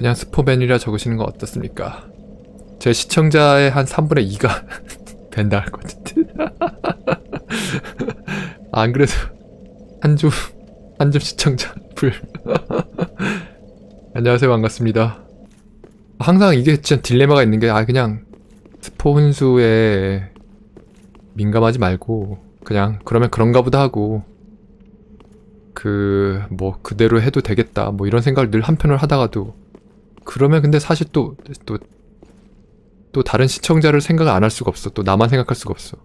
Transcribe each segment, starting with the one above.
그냥 스포맨이라 적으시는 거 어떻습니까? 제 시청자의 한 3분의 2가 벤다 할것 같은데. 안 그래도 한줌 한줌 시청자 불. 안녕하세요 반갑습니다. 항상 이게 진짜 딜레마가 있는 게 아 그냥 스포 혼수에 민감하지 말고 그냥 그러면 그런가 보다 하고 그 뭐 그대로 해도 되겠다 뭐 이런 생각을 늘 한편을 하다가도 그러면 근데 사실 또 또 또 다른 시청자를 생각을 안할 수가 없어. 또 나만 생각할 수가 없어.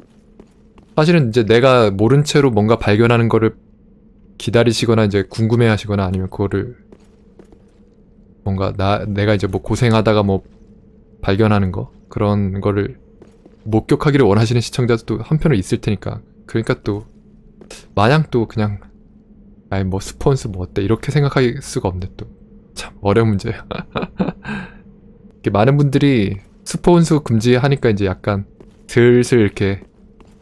사실은 이제 내가 모른 채로 뭔가 발견하는 거를 기다리시거나 이제 궁금해 하시거나 아니면 그거를 뭔가 나 내가 이제 뭐 고생하다가 뭐 발견하는 거 그런 거를 목격하기를 원하시는 시청자도 또 한편으로 있을 테니까. 그러니까 또 마냥 또 그냥 아이 뭐 스폰스 뭐 어때? 이렇게 생각할 수가 없네 또 참 어려운 이렇게 많은 분들이 스폰스 금지하니까 이제 약간 슬슬 이렇게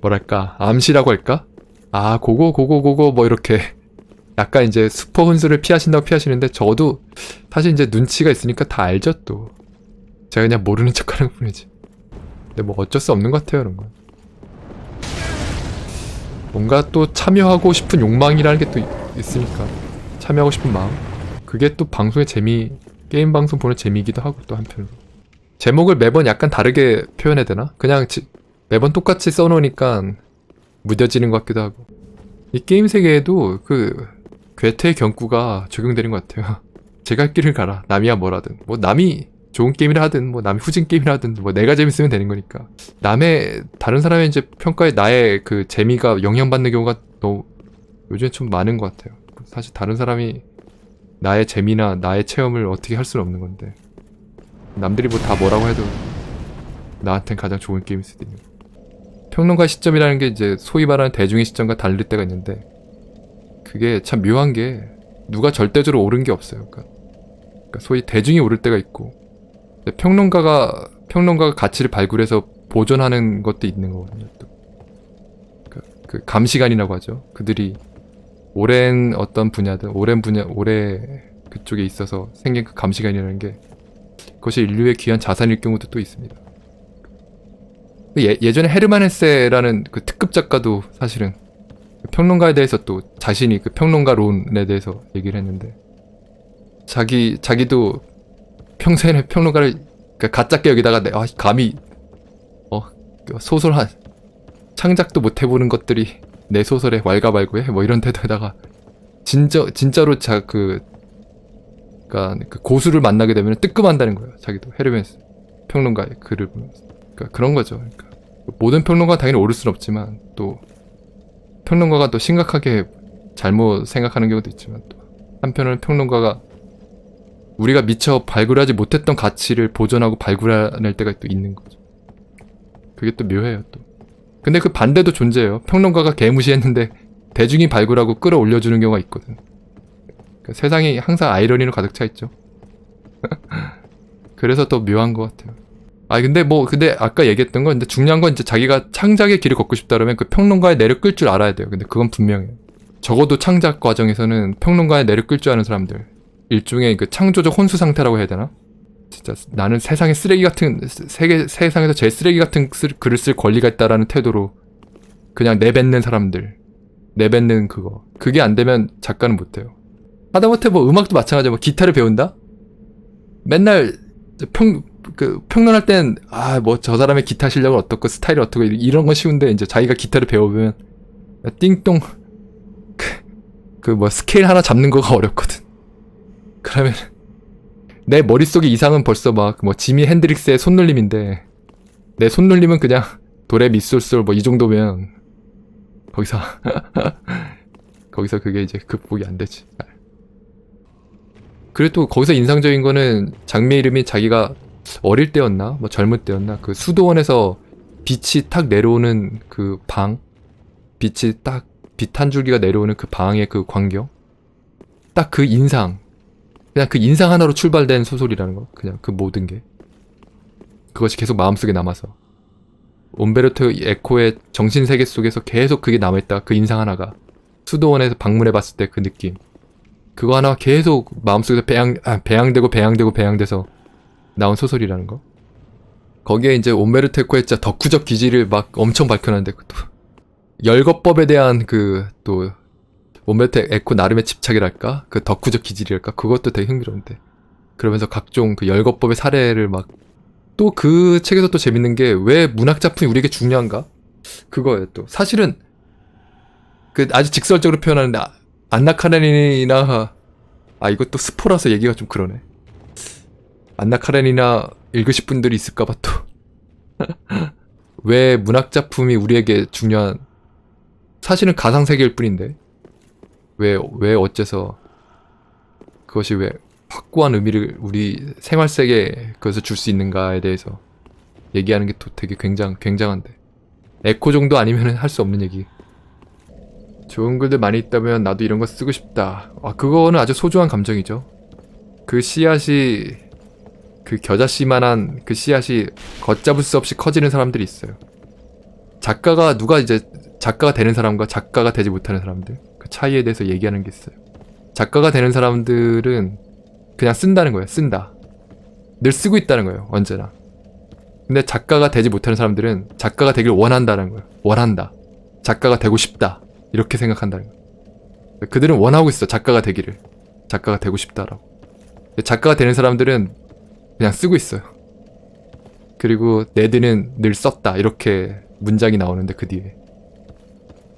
뭐랄까 암시라고 할까? 아 고고 고고 고고 뭐 이렇게 약간 이제 스포 혼수를 피하신다고 피하시는데 저도 사실 이제 눈치가 있으니까 다 알죠 또. 제가 그냥 모르는 척하는 뿐이지. 근데 뭐 어쩔 수 없는 것 같아요 이런 건. 뭔가 또 참여하고 싶은 욕망이라는 게 또 있으니까 참여하고 싶은 마음 그게 또 방송의 재미 게임 방송 보는 재미이기도 하고 또 한편으로. 제목을 매번 약간 다르게 표현해야 되나? 그냥 지- 매번 똑같이 써놓으니까 무뎌지는 것 같기도 하고. 이 게임 세계에도 그 괴테의 경구가 적용되는 것 같아요. 할 길을 가라. 남이야 뭐라든. 뭐 남이 좋은 게임이라 하든 뭐 남이 후진 게임이라 하든 뭐 내가 재밌으면 되는 거니까. 남의 다른 사람의 이제 평가에 나의 그 재미가 영향받는 경우가 너무 요즘에 좀 많은 것 같아요. 사실 다른 사람이 나의 재미나 나의 체험을 어떻게 할 수는 없는 건데 남들이 뭐 다 뭐라고 해도 나한텐 가장 좋은 게임일 수도 있는 평론가의 시점이라는 게 이제 소위 말하는 대중의 시점과 다를 때가 있는데 그게 참 묘한 게 누가 절대적으로 옳은 게 없어요. 그러니까, 그러니까 소위 대중이 옳을 때가 있고 평론가가 평론가가 가치를 발굴해서 보존하는 것도 있는 거거든요. 또. 그, 그 감시관이라고 하죠. 그들이 오랜 어떤 분야든 오랜 분야 오래 그쪽에 있어서 생긴 그 감시관이라는 게 그것이 인류의 귀한 자산일 경우도 또 있습니다. 예, 예전에 헤르만 헤세라는 그 특급 작가도 사실은 그 평론가에 대해서 또 자신이 그 평론가론에 대해서 얘기를 했는데 자기 자기도 평소에는 평론가를 그 가짜게 여기다가 내 아, 감히 어 소설 한 창작도 못 해보는 것들이 내 소설에 왈가왈부해 뭐 이런 데다가 진짜 진짜로 자그 그러니까 그 고수를 만나게 되면 뜨끔한다는 거예요. 자기도 헤르메스 평론가의 글을 보면서 그러니까 그런 거죠. 그러니까 모든 평론가 가 당연히 옳을 수는 없지만 또 평론가가 또 심각하게 잘못 생각하는 경우도 있지만 또 한편으로는 평론가가 우리가 미처 발굴하지 못했던 가치를 보존하고 발굴해낼 때가 또 있는 거죠. 그게 또 묘해요 또. 근데 그 반대도 존재해요. 평론가가 개무시했는데 대중이 발굴하고 끌어올려주는 경우가 있거든. 그러니까 세상이 항상 아이러니로 가득 차 있죠. 그래서 더 묘한 것 같아요. 아 근데 뭐 근데 아까 얘기했던 건 근데 중요한 건 이제 자기가 창작의 길을 걷고 싶다 그러면 그 평론가의 내를 끌 줄 알아야 돼요. 근데 그건 분명해요. 적어도 창작 과정에서는 평론가의 내를 끌 줄 아는 사람들 일종의 그 창조적 혼수 상태라고 해야 되나? 진짜 나는 세상에 쓰레기 같은 세계 세상에서 제일 쓰레기 같은 쓰- 글을 쓸 권리가 있다라는 태도로 그냥 내뱉는 사람들 내뱉는 그거 그게 안 되면 작가는 못해요. 하다못해 뭐 음악도 마찬가지야. 뭐 기타를 배운다? 맨날 평, 그, 평론할 땐, 아, 뭐, 저 사람의 기타 실력은 어떻고, 스타일이 어떻고, 이- 이런 건 쉬운데, 이제 자기가 기타를 배워보면, 띵동, 그, 그 뭐, 스케일 하나 잡는 거가 어렵거든. 그러면, 내 머릿속의 이상은 벌써 막, 뭐, 지미 핸드릭스의 손놀림인데, 내 손놀림은 그냥, 도레 미솔솔 뭐, 이 정도면, 거기서, 거기서 그게 이제 극복이 안 되지. 또 거기서 인상적인 거는 장미 이름이 자기가 어릴 때였나? 뭐 젊을 때였나? 그 수도원에서 빛이 탁 내려오는 그 방? 빛이 딱 빛 한 줄기가 내려오는 그 방의 그 광경? 딱 그 인상 그냥 그 인상 하나로 출발된 소설이라는 거. 그냥 그 모든 게. 그것이 계속 마음속에 남아서. 옴베르토 에코의 정신 세계 속에서 계속 그게 남아있다. 그 인상 하나가. 수도원에서 방문해 봤을 때 그 느낌. 그거 하나 계속 마음속에서 배양 아, 배양되고 배양되고 배양돼서 나온 소설이라는 거. 거기에 이제 온베르테코의 진짜 덕후적 기질을 막 엄청 밝혀놨는데 또 열거법에 대한 그 또 온베르테 에코 나름의 집착이랄까? 그 덕후적 기질이랄까? 그것도 되게 흥미로운데. 그러면서 각종 그 열거법의 사례를 막 또 그 책에서 또 재밌는 게 왜 문학 작품이 우리에게 중요한가? 그거예요 또. 사실은 그 아주 직설적으로 표현하는데 아, 안나 카레닌이나 아 이것도 스포라서 얘기가 좀 그러네. 안나 카레닌이나 읽으실 분들이 있을까봐 또. 왜 문학 작품이 우리에게 중요한 사실은 가상 세계일 뿐인데 왜 왜 어째서 그것이 왜 확고한 의미를 우리 생활 세계에 그것을 줄 수 있는가에 대해서 얘기하는 게 또 되게 굉장 굉장한데 에코 정도 아니면 할 수 없는 얘기. 좋은 글들 많이 있다면 나도 이런 거 쓰고 싶다. 아 그거는 아주 소중한 감정이죠. 그 씨앗이 그 겨자씨만한 그 씨앗이 걷잡을 수 없이 커지는 사람들이 있어요. 작가가 누가 이제 작가가 되는 사람과 작가가 되지 못하는 사람들 그 차이에 대해서 얘기하는 게 있어요. 작가가 되는 사람들은 그냥 쓴다는 거예요. 쓴다. 늘 쓰고 있다는 거예요. 언제나. 근데 작가가 되지 못하는 사람들은 작가가 되길 원한다는 거예요. 원한다. 작가가 되고 싶다. 이렇게 생각한다는 거예요. 그들은 원하고 있어. 작가가 되기를. 작가가 되고 싶다라고. 작가가 되는 사람들은 그냥 쓰고 있어요. 그리고 네드는 늘 썼다. 이렇게 문장이 나오는데 그 뒤에.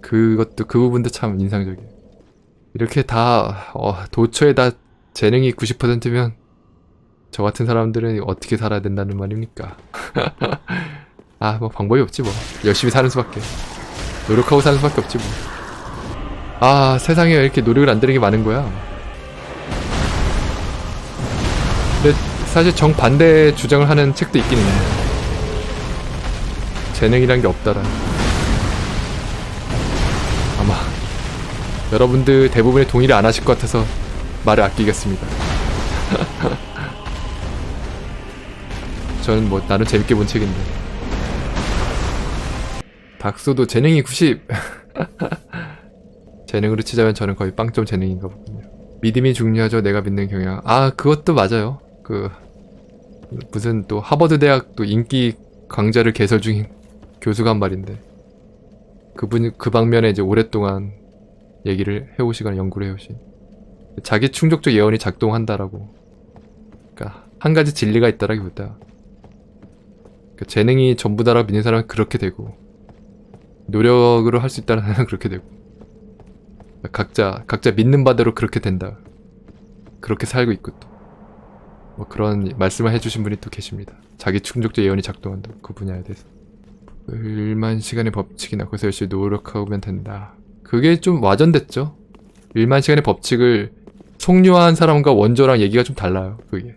그것도 그 부분도 참 인상적이에요. 이렇게 다 어, 도처에 다 재능이 90%면 저 같은 사람들은 어떻게 살아야 된다는 말입니까? 아, 뭐 방법이 없지 뭐. 열심히 사는 수밖에. 노력하고 사는 수밖에 없지 뭐. 아, 세상에 왜 이렇게 노력을 안 되는 게 많은 거야? 근데 사실 정반대 주장을 하는 책도 있긴 있네. 재능이란 게 없다라. 여러분들 대부분이 동의를 안 하실 것 같아서 말을 아끼겠습니다. 저는 뭐 나름 재밌게 본 책인데. 닥소도 재능이 90. 재능으로 치자면 저는 거의 빵점 재능인가 보군요. 믿음이 중요하죠. 내가 믿는 경향. 아 그것도 맞아요. 그 무슨 또 하버드 대학 또 인기 강좌를 개설 중인 교수가 한 말인데 그분 그 방면에 이제 오랫동안 얘기를 해오시거나 연구를 해오신 자기 충족적 예언이 작동한다라고. 그러니까 한 가지 진리가 있다라기보다 그 재능이 전부다라고 믿는 사람은 그렇게 되고 노력으로 할 수 있다는 사람은 그렇게 되고 각자 각자 믿는 바대로 그렇게 된다. 그렇게 살고 있고 또 뭐 그런 말씀을 해주신 분이 또 계십니다. 자기 충족적 예언이 작동한다. 그 분야에 대해서. 일만 시간의 법칙이나 거기서 열심히 노력하면 된다. 그게 좀 와전됐죠. 일만 시간의 법칙을 속류한 사람과 원조랑 얘기가 좀 달라요. 그게.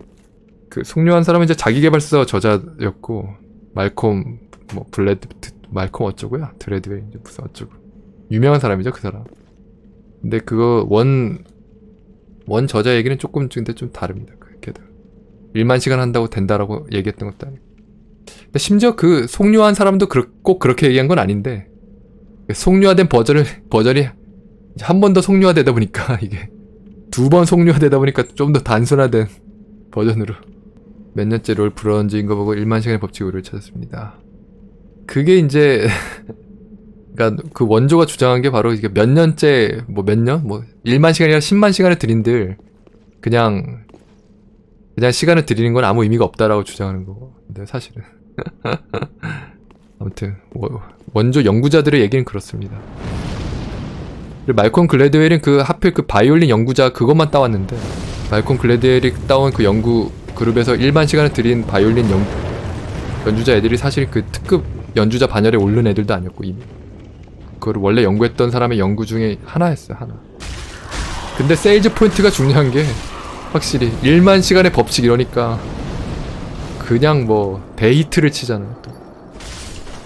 그 속류한 사람은 이제 자기개발서 저자였고 말콤 뭐 블레드 말콤 어쩌고요? 드레드웨이 이제 무슨 어쩌고 유명한 사람이죠 그 사람. 근데 그거 원원 저자 얘기는 조금 근데 좀 다릅니다. 그게도 일만 시간 한다고 된다라고 얘기했던 것도 아니고. 심지어 그 속류한 사람도 그렇- 꼭 그렇게 얘기한 건 아닌데 속류화된 버전을 버전이 한 번 더 속류화되다 보니까 이게 두 번 속류화되다 보니까 좀 더 단순화된 버전으로 몇 년째 롤 브런즈인 거 보고 1만 시간의 법칙으로 찾았습니다. 그게 이제 그러니까 그 원조가 주장한 게 바로 이게 몇 년째 뭐 몇 년? 뭐 1만 시간이나 10만 시간을 들인들 그냥 그냥 시간을 들이는 건 아무 의미가 없다라고 주장하는 거고. 근데 사실은 아무튼 워- 원조 연구자들의 얘기는 그렇습니다. 말콤 글래드웰은 그 하필 그 바이올린 연구자 그것만 따왔는데 말콤 글래드웰이 따온 그 연구 그룹에서 일반 시간을 들인 바이올린 연, 연주자 애들이 사실 그 특급 연주자 반열에 오른 애들도 아니었고 이미 그걸 원래 연구했던 사람의 연구 중에 하나였어요 하나 근데 세일즈 포인트가 중요한 게 확실히 1만 시간의 법칙 이러니까 그냥 뭐 데이트를 치잖아요 또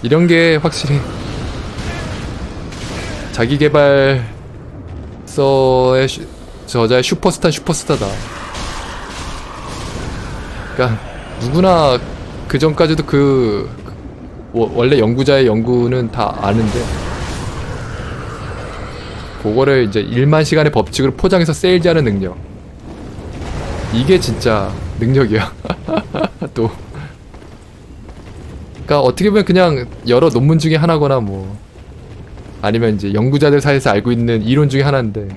이런 게 확실히 자기 개발서의 슈- 저자의 슈퍼스타 슈퍼스타다. 그러니까 누구나 그 전까지도 그 워- 원래 연구자의 연구는 다 아는데 그거를 이제 1만 시간의 법칙으로 포장해서 세일즈하는 능력. 이게 진짜 능력이야. 또. 그러니까 어떻게 보면 그냥 여러 논문 중에 하나거나 뭐 아니면 이제 연구자들 사이에서 알고 있는 이론 중에 하나인데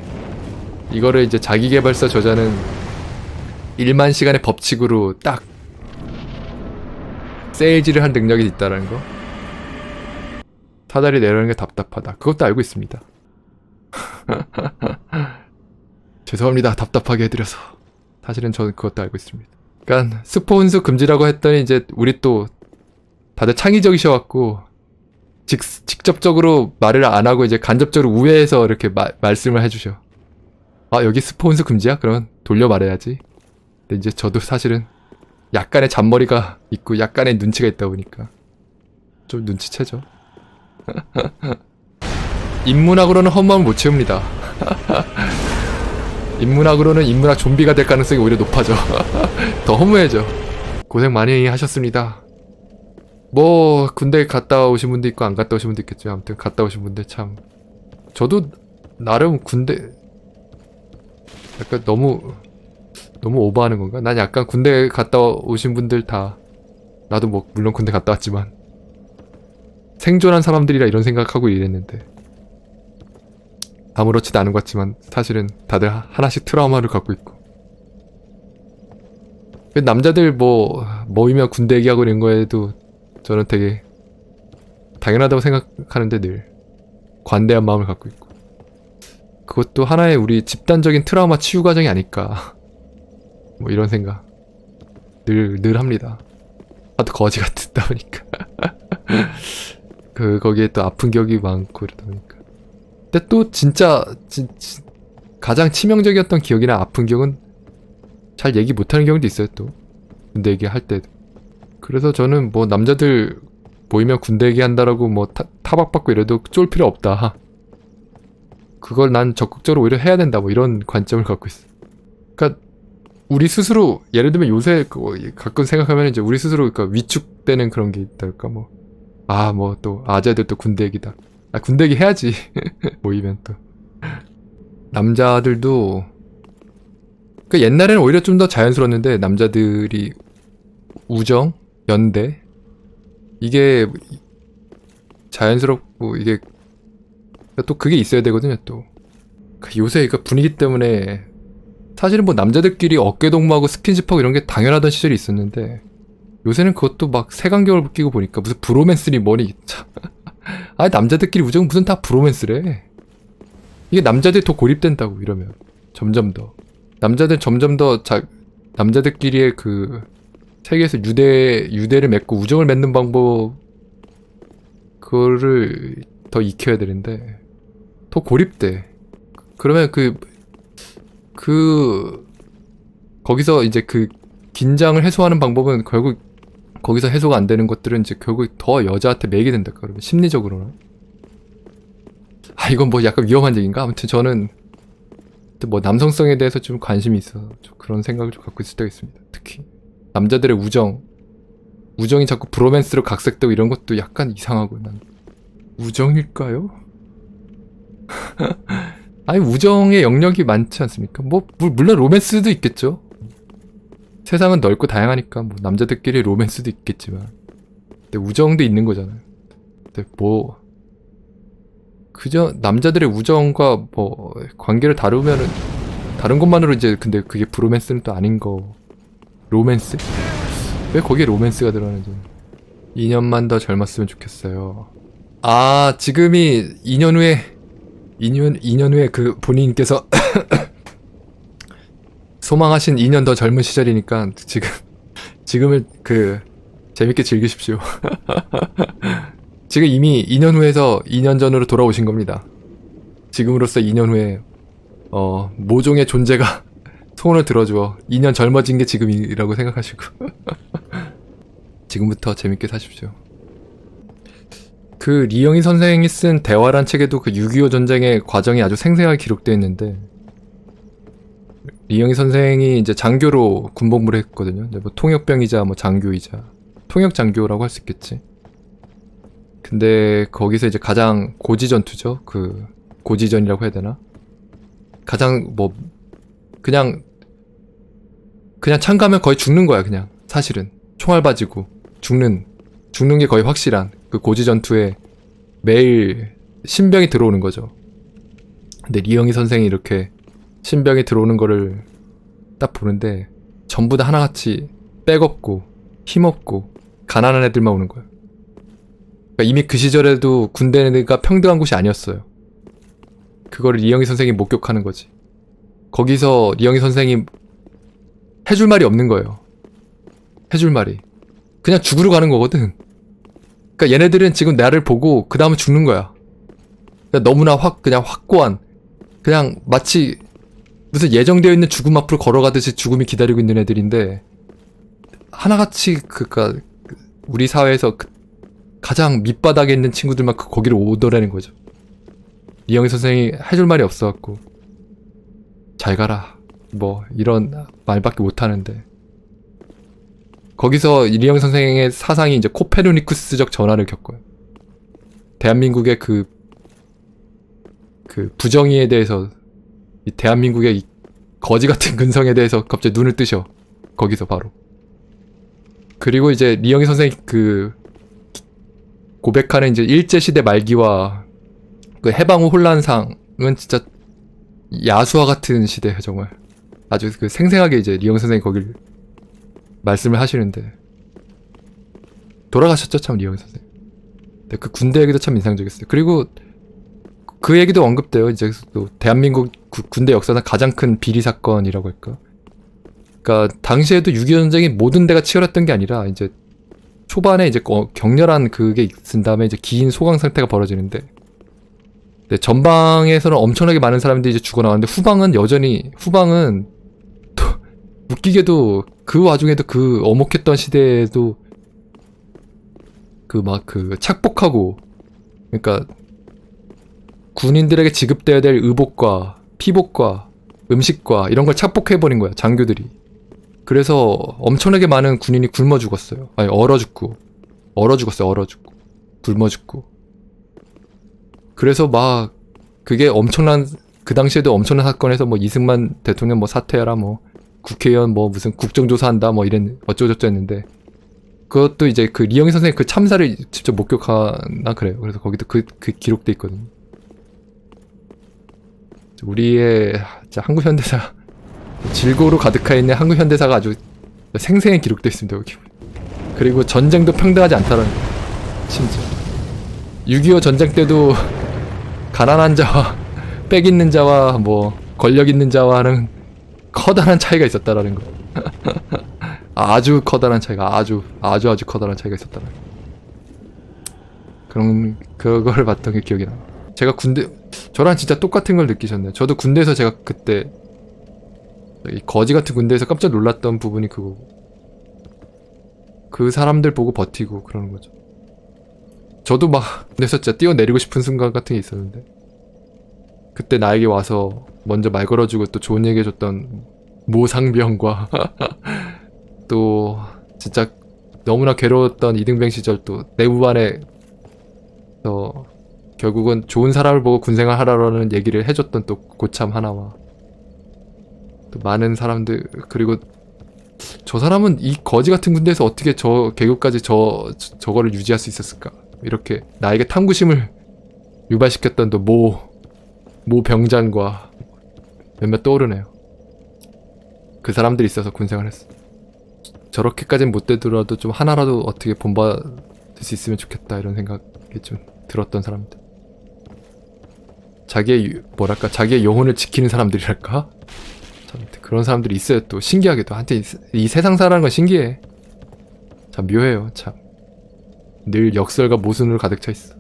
이거를 이제 자기 개발서 저자는 1만 시간의 법칙으로 딱 세일즈를 한 능력이 있다라는 거. 사다리 내려는 게 답답하다. 그것도 알고 있습니다. 죄송합니다. 답답하게 해드려서. 사실은 저는 그것도 알고 있습니다. 그러니까 스폰스 금지라고 했더니 이제 우리 또 다들 창의적이셔갖고 직, 직접적으로 말을 안 하고 이제 간접적으로 우회해서 이렇게 마- 말씀을 해주셔. 아 여기 스폰스 금지야? 그러면 돌려 말해야지. 근데 이제 저도 사실은 약간의 잔머리가 있고 약간의 눈치가 있다 보니까 좀 눈치채죠. 인문학으로는 헛마음을 못 채웁니다. 인문학으로는 인문학 좀비가 될 가능성이 오히려 높아져. 더 허무해져. 고생 많이 하셨습니다. 뭐 군대 갔다 오신 분도 있고 안 갔다 오신 분도 있겠죠. 아무튼 갔다 오신 분들 참 저도 나름 군대 약간 너무 너무 오버하는 건가? 난 약간 군대 갔다 오신 분들 다 나도 뭐 물론 군대 갔다 왔지만 생존한 사람들이라 이런 생각하고 일했는데 아무렇지도 않은 것 같지만 사실은 다들 하- 하나씩 트라우마를 갖고 있고 그 남자들 뭐 모이면 군대 얘기하고 이런 거에도 저는 되게 당연하다고 생각하는데 늘 관대한 마음을 갖고 있고. 그것도 하나의 우리 집단적인 트라우마 치유 과정이 아닐까. 뭐 이런 생각 늘 늘 합니다. 하도 거지 같다 보니까. 그 거기에 또 아픈 기억이 많고 이러다 보니까. 근데 또 진짜 진, 진- 가장 치명적이었던 기억이나 아픈 기억은 잘 얘기 못하는 경우도 있어요 또. 군대 얘기할 때도 그래서 저는 뭐 남자들 모이면 군대 얘기한다라고 뭐 타, 타박받고 이래도 쫄 필요 없다. 그걸 난 적극적으로 오히려 해야 된다. 뭐 이런 관점을 갖고 있어. 그러니까 우리 스스로 예를 들면 요새 그 가끔 생각하면 이제 우리 스스로 그러니까 위축되는 그런 게 있달까? 뭐 아 뭐 또 아재들 또 군대 얘기다. 아 군대 얘기 해야지. 모이면 또. 남자들도 그 옛날에는 오히려 좀 더 자연스러웠는데 남자들이 우정 연대? 이게 자연스럽고 이게 또 그게 있어야 되거든요 또. 그 요새 그 분위기 때문에 사실은 뭐 남자들끼리 어깨동무하고 스킨십하고 이런 게 당연하던 시절이 있었는데 요새는 그것도 막 색안경을 끼고 보니까 무슨 브로맨스니 뭐니 참. 아니 남자들끼리 우정은 무슨 다 브로맨스래. 이게 남자들이 더 고립된다고 이러면. 점점 더. 남자들 점점 더 자, 남자들끼리의 그 세계에서 유대 유대를 맺고 우정을 맺는 방법 그거를 더 익혀야 되는데 더 고립돼. 그러면 그그 거기서 이제 그 긴장을 해소하는 방법은 결국 거기서 해소가 안 되는 것들은 이제 결국 더 여자한테 매게 된다 그러면 심리적으로는. 아 이건 뭐 약간 위험한 얘기인가? 아무튼 저는 뭐 남성성에 대해서 좀 관심이 있어 좀 그런 생각을 좀 갖고 있을 때가 있습니다 특히 남자들의 우정 우정이 자꾸 브로맨스로 각색되고 이런 것도 약간 이상하고 난 우정일까요? 아니 우정의 영역이 많지 않습니까? 뭐 물- 물론 로맨스도 있겠죠. 세상은 넓고 다양하니까 뭐 남자들끼리 로맨스도 있겠지만, 근데 우정도 있는 거잖아요. 근데 뭐 그저 남자들의 우정과 뭐 관계를 다루면은 다른 것만으로 이제 근데 그게 브로맨스는 또 아닌 거. 로맨스? 왜 거기에 로맨스가 들어가는지. 2년만 더 젊었으면 좋겠어요. 아 지금이 2년 후에 2년, 2년 후에 그 본인께서 소망하신 2년 더 젊은 시절이니까 지금, 지금을 그, 재밌게 즐기십시오. 지금 이미 2년 후에서 2년 전으로 돌아오신 겁니다. 지금으로서 2년 후에, 어, 모종의 존재가 소원을 들어주어 2년 젊어진 게 지금이라고 생각하시고. 지금부터 재밌게 사십시오. 그 리영희 선생이 쓴 대화란 책에도 그 6.25 전쟁의 과정이 아주 생생하게 기록되어 있는데 리영희 선생이 이제 장교로 군복무를 했거든요. 근데 뭐 통역병이자 뭐 장교이자 통역 장교라고 할 수 있겠지. 근데 거기서 이제 가장 고지 전투죠. 그 고지전이라고 해야 되나? 가장 뭐 그냥 그냥 참가하면 거의 죽는 거야 그냥 사실은 총알 바지고 죽는 죽는 게 거의 확실한 그 고지 전투에 매일 신병이 들어오는 거죠. 근데 리영희 선생이 이렇게 신병이 들어오는 거를 딱 보는데 전부 다 하나같이 백없고 힘없고 가난한 애들만 오는 거예요. 그러니까 이미 그 시절에도 군대가 평등한 곳이 아니었어요. 그거를 리영희 선생이 목격하는 거지. 거기서 리영희 선생이 해줄 말이 없는 거예요. 해줄 말이. 그냥 죽으러 가는 거거든. 그러니까 얘네들은 지금 나를 보고 그 다음에 죽는 거야. 그냥 너무나 확 그냥 확고한 그냥 마치 무슨 예정되어 있는 죽음 앞으로 걸어가듯이 죽음이 기다리고 있는 애들인데 하나같이 그니까 우리 사회에서 그 가장 밑바닥에 있는 친구들만 그 거기를 오더라는 거죠. 이영희 선생이 해줄 말이 없어갖고 잘 가라 뭐 이런 말밖에 못 하는데 거기서 이리영 선생의 사상이 이제 코페르니쿠스적 전환을 겪어요. 대한민국의 그, 그 부정의에 대해서, 이 대한민국의 이 거지 같은 근성에 대해서 갑자기 눈을 뜨셔. 거기서 바로. 그리고 이제 리영희 선생이 그, 고백하는 이제 일제시대 말기와 그 해방 후 혼란상은 진짜 야수와 같은 시대예요, 정말. 아주 그 생생하게 이제 리영 선생이 거길 말씀을 하시는데 돌아가셨죠 참 리영 선생. 근데 그 군대 얘기도 참 인상적이었어요. 그리고 그 얘기도 언급돼요. 이제 또 대한민국 구- 군대 역사상 가장 큰 비리 사건이라고 할까. 그러니까 당시에도 6.25 전쟁이 모든 데가 치열했던 게 아니라 이제 초반에 이제 어, 격렬한 그게 있은 다음에 이제 긴 소강 상태가 벌어지는데 네, 전방에서는 엄청나게 많은 사람들이 이제 죽어나왔는데 후방은 여전히 후방은 또 웃기게도 그 와중에도 그 어목했던 시대에도 그막그 착복하고 그러니까 군인들에게 지급돼야 될 의복과 피복과 음식과 이런 걸 착복해 버린 거야 장교들이. 그래서 엄청나게 많은 군인이 굶어 죽었어요. 아니 얼어 죽고. 얼어 죽었어요 얼어 죽고. 굶어 죽고. 그래서 막 그게 엄청난 그 당시에도 엄청난 사건에서 뭐 이승만 대통령 뭐 사퇴해라 뭐 국회의원 뭐 무슨 국정조사한다 뭐 이런 어쩌고저쩌고 했는데 그것도 이제 그 리영희 선생님 그 참사를 직접 목격하나 그래요. 그래서 거기도 그, 그 기록돼 있거든요. 우리의 한국 현대사 질고로 가득하 있는 한국 현대사가 아주 생생히 기록돼 있습니다. 여기. 그리고 전쟁도 평등하지 않다라는 거. 심지어 6.25 전쟁 때도 가난한 자와 빽 있는 자와 뭐 권력 있는 자와는 커다란 차이가 있었다라는 거. 아주 커다란 차이가 아주 아주 아주 커다란 차이가 있었다는 거. 그런 그걸 봤던 게 기억이 나. 제가 군대 저랑 진짜 똑같은 걸 느끼셨네요. 저도 군대에서 제가 그때 이 거지 같은 군대에서 깜짝 놀랐던 부분이 그거고. 그 사람들 보고 버티고 그러는 거죠. 저도 막 군대에서 진짜 뛰어내리고 싶은 순간 같은 게 있었는데 그때 나에게 와서 먼저 말 걸어주고 또 좋은 얘기 해줬던 모상병과 또 진짜 너무나 괴로웠던 이등병 시절 또 내무반에 서 결국은 좋은 사람을 보고 군생활 하라는 얘기를 해줬던 또 고참 하나와 또 많은 사람들 그리고 저 사람은 이 거지 같은 군대에서 어떻게 저 계급까지 저, 저 저거를 유지할 수 있었을까? 이렇게 나에게 탐구심을 유발시켰던 또모 모 병장과 몇몇 떠오르네요. 그 사람들이 있어서 군생활 했어. 저렇게까지는 못 되더라도 좀 하나라도 어떻게 본받을 수 있으면 좋겠다 이런 생각이 좀 들었던 사람들. 자기의 유- 뭐랄까 자기의 영혼을 지키는 사람들이랄까? 참 그런 사람들이 있어요 또 신기하게도 한테 이, 이 세상 사라는 건 신기해. 참 묘해요 참. 늘 역설과 모순으로 가득 차 있어.